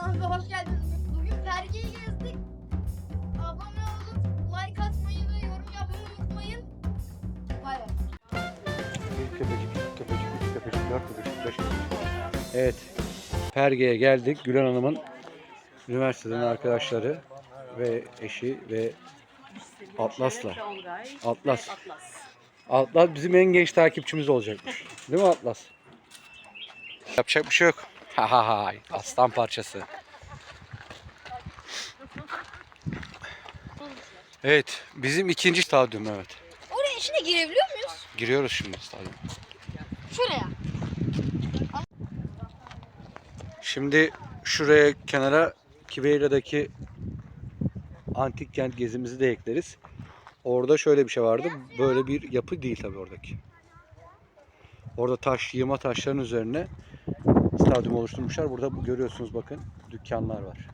kanalımıza hoş geldiniz. Bugün Fergi'yi gezdik. Abone olup like atmayı ve yorum yapmayı unutmayın. Bay bay. Bir köpecik, köpecik, üç köpecik, dört köpecik, beş köpecik. Evet. Perge'ye geldik. Gülen Hanım'ın üniversiteden arkadaşları ve eşi ve Atlas'la. Atlas. Atlas bizim en genç takipçimiz olacakmış. Değil mi Atlas? Yapacak bir şey yok. Ha ha ha. Aslan parçası. Evet. Bizim ikinci stadyum evet. Oraya içine girebiliyor muyuz? Giriyoruz şimdi stadyuma. Şuraya. Şimdi şuraya kenara Kibeyra'daki antik kent gezimizi de ekleriz. Orada şöyle bir şey vardı. Böyle bir yapı değil tabii oradaki. Orada taş, yığma taşların üzerine stadyum oluşturmuşlar. Burada bu- görüyorsunuz bakın dükkanlar var.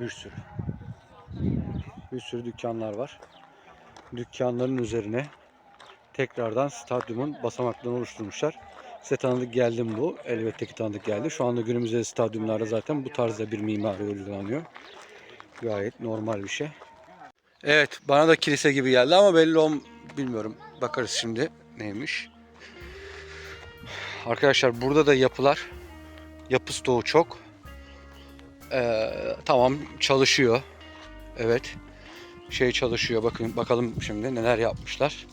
Bir sürü. Bir sürü dükkanlar var. Dükkanların üzerine tekrardan stadyumun basamaklarını oluşturmuşlar. Size tanıdık geldi mi bu? Elbette ki tanıdık geldi. Şu anda günümüzde stadyumlarda zaten bu tarzda bir mimari uygulanıyor. Gayet normal bir şey. Evet bana da kilise gibi geldi ama belli ol bilmiyorum. Bakarız şimdi neymiş. Arkadaşlar burada da yapılar yapı stoğu çok. Ee, tamam çalışıyor. Evet. Şey çalışıyor. Bakın bakalım şimdi neler yapmışlar.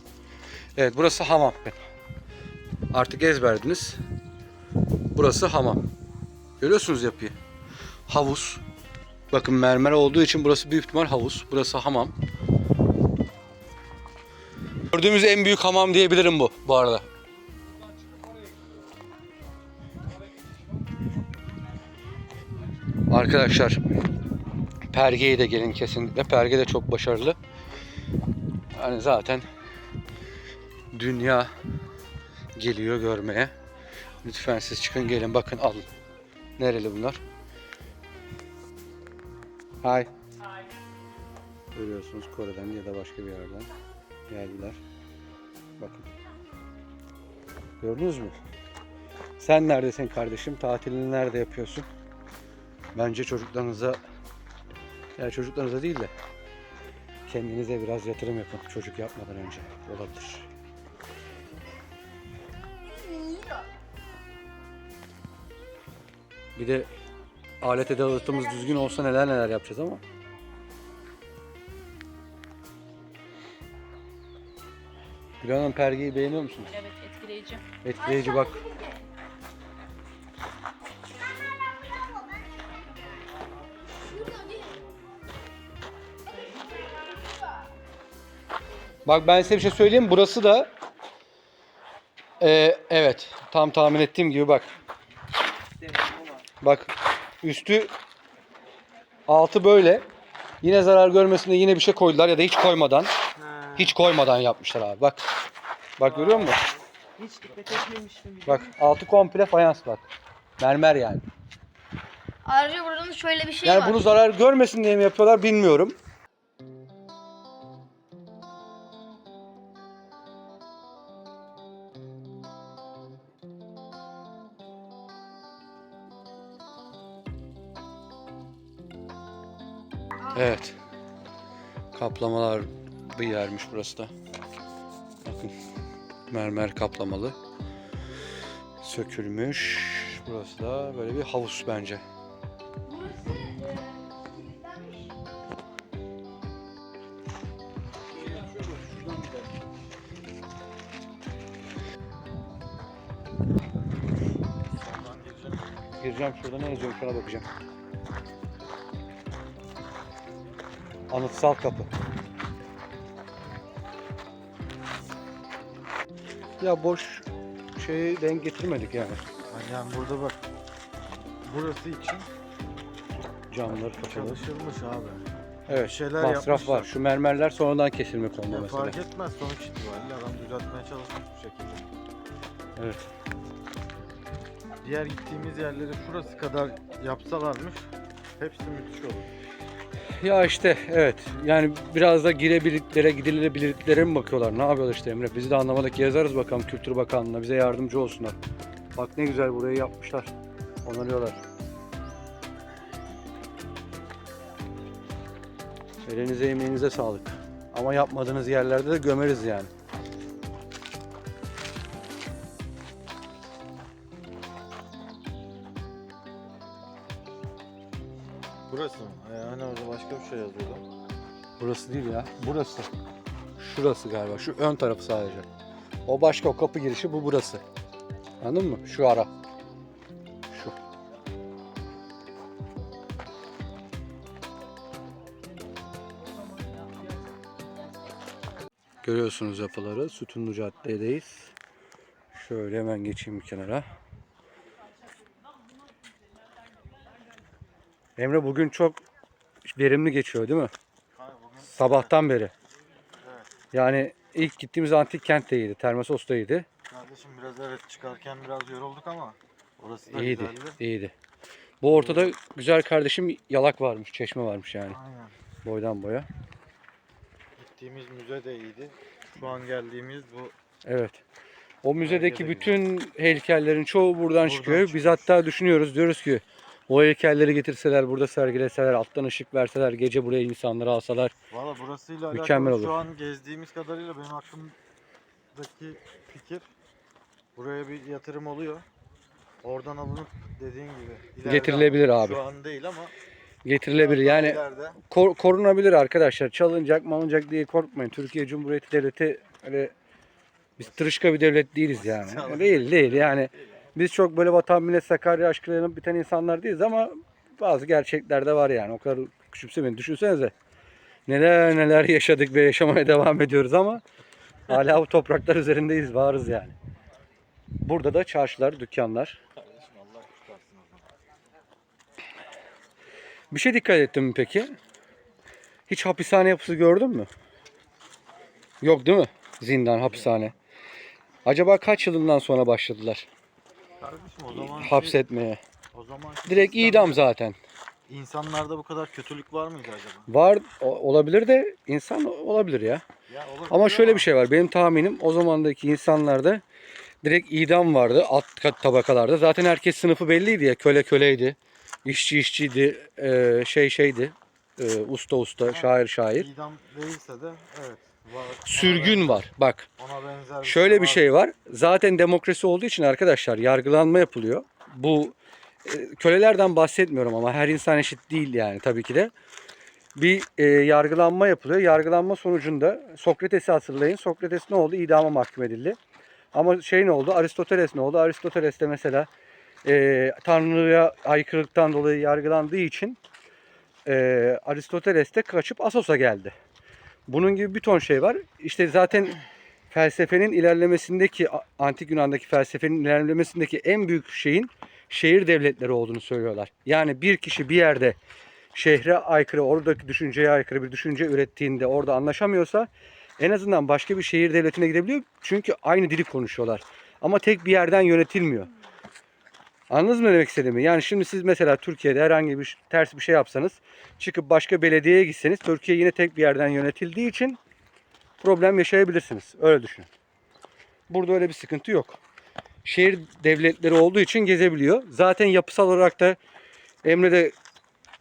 Evet burası hamam. Artık ezberdiniz. Burası hamam. Görüyorsunuz yapıyı. Havuz. Bakın mermer olduğu için burası büyük ihtimal havuz. Burası hamam. Gördüğümüz en büyük hamam diyebilirim bu bu arada. Arkadaşlar Perge'ye de gelin kesinlikle. Perge de çok başarılı. Yani zaten dünya geliyor görmeye. Lütfen siz çıkın gelin bakın alın. Nereli bunlar? Hay. Görüyorsunuz Kore'den ya da başka bir yerden geldiler. Bakın. Gördünüz mü? Sen neredesin kardeşim? Tatilini nerede yapıyorsun? Bence çocuklarınıza ya çocuklarınıza değil de kendinize biraz yatırım yapın çocuk yapmadan önce olabilir. Bir de alet edevatımız düzgün olsa neler neler yapacağız ama. Gülhan Hanım pergeyi beğeniyor musunuz? Evet etkileyici. Etkileyici bak. Bak ben size bir şey söyleyeyim. Burası da Ee, evet. Tam tahmin ettiğim gibi bak. Bak üstü altı böyle. Yine zarar görmesin diye yine bir şey koydular ya da hiç koymadan. Hiç koymadan yapmışlar abi. Bak. Bak görüyor musun? Hiç dikkat etmemiştim. Bak altı komple fayans bak. Mermer yani. Ayrıca buranın şöyle bir şey Yani var. bunu zarar görmesin diye mi yapıyorlar bilmiyorum. Evet. Kaplamalar bir yermiş burası da. Bakın. Mermer kaplamalı. Sökülmüş. Burası da böyle bir havuz bence. Gireceğim şurada ne yazıyor şuna bakacağım. Anıtsal kapı. Ya boş şeyi denk getirmedik yani. Yani burada bak. Burası için Camları kapalı. çalışılmış abi. Evet. şeyler masraf yapmışlar. var. Şu mermerler sonradan kesilmek olma Ya mesela. fark etmez sonuç itibariyle adam düzeltmeye çalışmış bu şekilde. Evet. Diğer gittiğimiz yerleri şurası kadar yapsalarmış hepsi müthiş olur. Ya işte evet yani biraz da girebiliklere gidilebiliklere mi bakıyorlar ne yapıyorlar işte Emre biz de anlamadık yazarız bakalım Kültür Bakanlığı'na bize yardımcı olsunlar. Bak ne güzel burayı yapmışlar onarıyorlar. Elinize emeğinize sağlık ama yapmadığınız yerlerde de gömeriz yani. Yazıyordu. Burası değil ya. Burası. Şurası galiba. Şu ön tarafı sadece. O başka o kapı girişi bu burası. Anladın mı? Şu ara. Şu. Görüyorsunuz yapıları. Sütunlu Cadde'deyiz. Şöyle hemen geçeyim bir kenara. Emre bugün çok verimli geçiyor değil mi? Sabahtan beri. Yani ilk gittiğimiz antik kent de iyiydi. Termosos da iyiydi. kardeşim biraz evet çıkarken biraz yorulduk ama orası da İyiydi. güzeldi. iyiydi. Bu ortada güzel kardeşim yalak varmış, çeşme varmış yani. Aynen. Boydan boya. Gittiğimiz müze de iyiydi. Şu an geldiğimiz bu Evet. O müzedeki de bütün heykellerin çoğu buradan, çıkıyor. Biz çıkıyor. hatta düşünüyoruz. Diyoruz ki o heykelleri getirseler, burada sergileseler, alttan ışık verseler, gece buraya insanları alsalar. Valla burasıyla alakalı Mükemmel olur. şu an gezdiğimiz kadarıyla benim aklımdaki fikir buraya bir yatırım oluyor. Oradan alınıp dediğin gibi ileride Getirilebilir abi. Şu an değil ama Getirilebilir. daha Yani ileride kor- korunabilir arkadaşlar. Çalınacak, malınacak diye korkmayın. Türkiye Cumhuriyeti Devleti öyle biz tırışka bir devlet değiliz yani. Çalın. Değil değil yani. Biz çok böyle vatan millet Sakarya yanıp biten insanlar değiliz ama bazı gerçekler de var yani. O kadar küçümsemeyin. Düşünsenize. Neler neler yaşadık ve yaşamaya devam ediyoruz ama hala bu topraklar üzerindeyiz, varız yani. Burada da çarşılar, dükkanlar. Bir şey dikkat ettin mi peki? Hiç hapishane yapısı gördün mü? Yok değil mi? Zindan, hapishane. Acaba kaç yılından sonra başladılar Kardeşim o zaman hapsetmeye? o zaman Direkt idam zaten. İnsanlarda bu kadar kötülük var mıydı acaba? Var o- olabilir de insan olabilir ya. Ya olabilir Ama şöyle bir şey var. Benim tahminim o zamandaki insanlarda direkt idam vardı alt kat tabakalarda. Zaten herkes sınıfı belliydi ya. Köle köleydi. işçi işçiydi. eee, şey şeydi. eee, usta usta, şair şair. İdam değilse de evet var. Sürgün var. Bak Ona benzer Şöyle bir şey var. Zaten demokrasi olduğu için arkadaşlar yargılanma yapılıyor. Bu e, kölelerden bahsetmiyorum ama her insan eşit değil yani tabii ki de. Bir e, yargılanma yapılıyor. Yargılanma sonucunda Sokrates'i hatırlayın. Sokrates ne oldu? İdama mahkum edildi. Ama şey ne oldu? Aristoteles ne oldu? Aristoteles de mesela e, Tanrı'ya aykırılıktan dolayı yargılandığı için e, Aristoteles de kaçıp Asos'a geldi. Bunun gibi bir ton şey var. İşte zaten felsefenin ilerlemesindeki antik Yunan'daki felsefenin ilerlemesindeki en büyük şeyin şehir devletleri olduğunu söylüyorlar. Yani bir kişi bir yerde şehre aykırı, oradaki düşünceye aykırı bir düşünce ürettiğinde orada anlaşamıyorsa en azından başka bir şehir devletine gidebiliyor. Çünkü aynı dili konuşuyorlar. Ama tek bir yerden yönetilmiyor. Anladınız mı demek istediğimi? Yani şimdi siz mesela Türkiye'de herhangi bir ters bir şey yapsanız çıkıp başka belediyeye gitseniz Türkiye yine tek bir yerden yönetildiği için problem yaşayabilirsiniz. Öyle düşünün. Burada öyle bir sıkıntı yok. Şehir devletleri olduğu için gezebiliyor. Zaten yapısal olarak da Emre de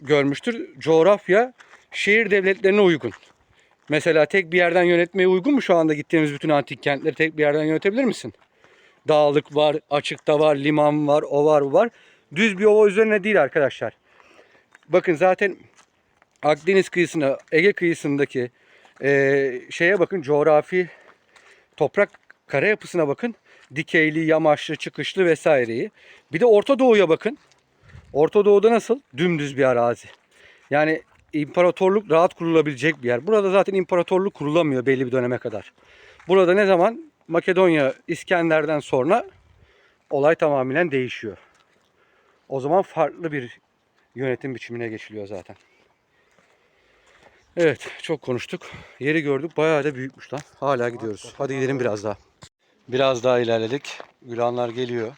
görmüştür. Coğrafya şehir devletlerine uygun. Mesela tek bir yerden yönetmeye uygun mu şu anda gittiğimiz bütün antik kentleri tek bir yerden yönetebilir misin? Dağlık var, açıkta var, liman var, o var, bu var. Düz bir ova üzerine değil arkadaşlar. Bakın zaten Akdeniz kıyısına, Ege kıyısındaki eee, şeye bakın coğrafi toprak kara yapısına bakın. Dikeyli, yamaçlı, çıkışlı vesaireyi. Bir de Orta Doğu'ya bakın. Orta Doğu'da nasıl? Dümdüz bir arazi. Yani imparatorluk rahat kurulabilecek bir yer. Burada zaten imparatorluk kurulamıyor belli bir döneme kadar. Burada ne zaman? Makedonya, İskender'den sonra olay tamamen değişiyor. O zaman farklı bir yönetim biçimine geçiliyor zaten. Evet çok konuştuk. Yeri gördük bayağı da büyükmüş lan. Hala gidiyoruz. Hadi gidelim biraz daha. Biraz daha ilerledik. Gülanlar geliyor.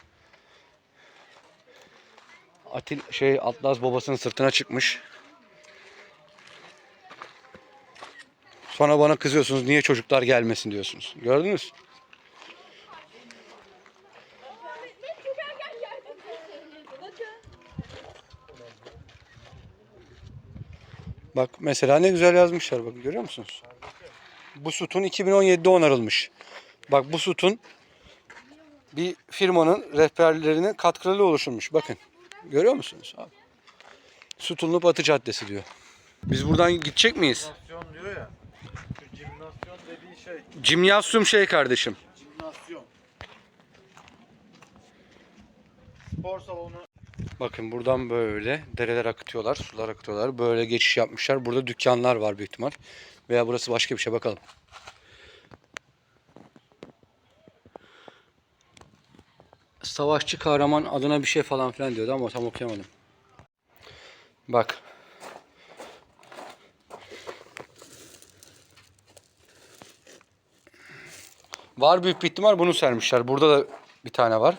Atil şey Atlas babasının sırtına çıkmış. Sonra bana kızıyorsunuz niye çocuklar gelmesin diyorsunuz. Gördünüz? Bak mesela ne güzel yazmışlar bak görüyor musunuz? Bu sütun 2017'de onarılmış. Bak bu sütun bir firmanın rehberlerinin katkılarıyla oluşturmuş. Bakın. Görüyor musunuz? Abi. Sütunlu Batı Caddesi diyor. Biz buradan gidecek miyiz? Jimnasyon diyor ya. Şu jimnasyon dediği şey. Cimnasyum şey kardeşim. Jimnasyon. Spor salonu. Bakın buradan böyle dereler akıtıyorlar, sular akıtıyorlar. Böyle geçiş yapmışlar. Burada dükkanlar var büyük ihtimal. Veya burası başka bir şey bakalım. Savaşçı kahraman adına bir şey falan filan diyordu ama tam okuyamadım. Bak. Var büyük ihtimal bunu sermişler. Burada da bir tane var.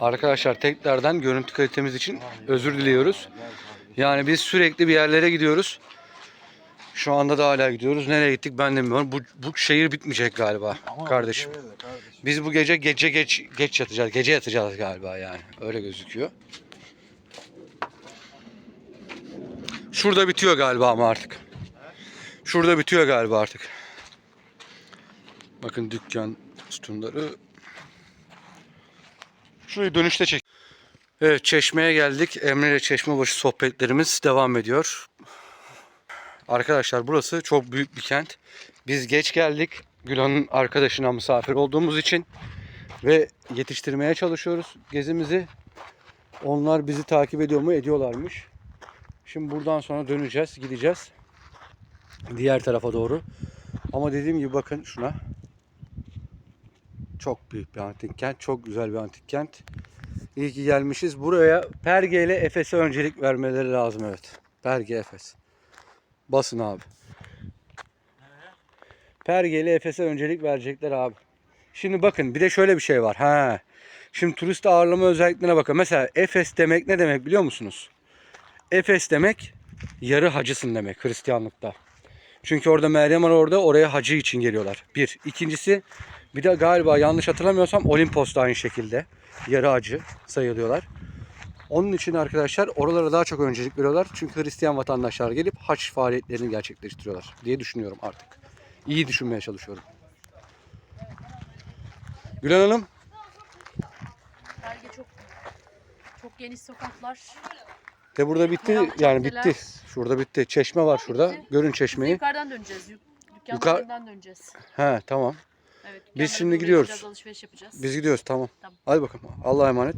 Arkadaşlar tekrardan görüntü kalitemiz için özür diliyoruz. Yani biz sürekli bir yerlere gidiyoruz. Şu anda da hala gidiyoruz. Nereye gittik ben de bilmiyorum. Bu, bu şehir bitmeyecek galiba Ama kardeşim. öyle de kardeşim. Biz bu gece gece geç geç yatacağız. Gece yatacağız galiba yani. Öyle gözüküyor. Şurada bitiyor galiba ama artık. Şurada bitiyor galiba artık. Bakın dükkan sütunları. Şurayı dönüşte çek. Evet çeşmeye geldik. Emre ile Çeşmebaşı sohbetlerimiz devam ediyor. Arkadaşlar burası çok büyük bir kent. Biz geç geldik. Gülhan'ın arkadaşına misafir olduğumuz için ve yetiştirmeye çalışıyoruz gezimizi. Onlar bizi takip ediyor mu? Ediyorlarmış. Şimdi buradan sonra döneceğiz, gideceğiz. Diğer tarafa doğru. Ama dediğim gibi bakın şuna. Çok büyük bir antik kent, çok güzel bir antik kent. İyi ki gelmişiz. Buraya Perge ile Efes'e öncelik vermeleri lazım evet. Perge Efes. Basın abi. Perge ile Efes'e öncelik verecekler abi. Şimdi bakın bir de şöyle bir şey var. Ha. Şimdi turist ağırlama özelliklerine bakın. Mesela Efes demek ne demek biliyor musunuz? Efes demek yarı hacısın demek Hristiyanlıkta. Çünkü orada Meryem var orada oraya hacı için geliyorlar. Bir. İkincisi bir de galiba yanlış hatırlamıyorsam Olimpos da aynı şekilde yarı hacı sayılıyorlar. Onun için arkadaşlar oralara daha çok öncelik veriyorlar. Çünkü Hristiyan vatandaşlar gelip haç faaliyetlerini gerçekleştiriyorlar diye düşünüyorum artık. İyi düşünmeye çalışıyorum. Gülen Hanım Belge çok çok geniş sokaklar. de burada bitti yani caddeler. bitti. Şurada bitti. Çeşme var şurada. Bitti. Görün çeşmeyi. yukarıdan döneceğiz. Yuk- Dükkanın Yukarı- önünden döneceğiz. He tamam. Evet. Biz şimdi gidiyoruz. gideceğiz, alışveriş yapacağız. Biz gidiyoruz tamam. Tamam. Hadi bakalım. Allah'a emanet.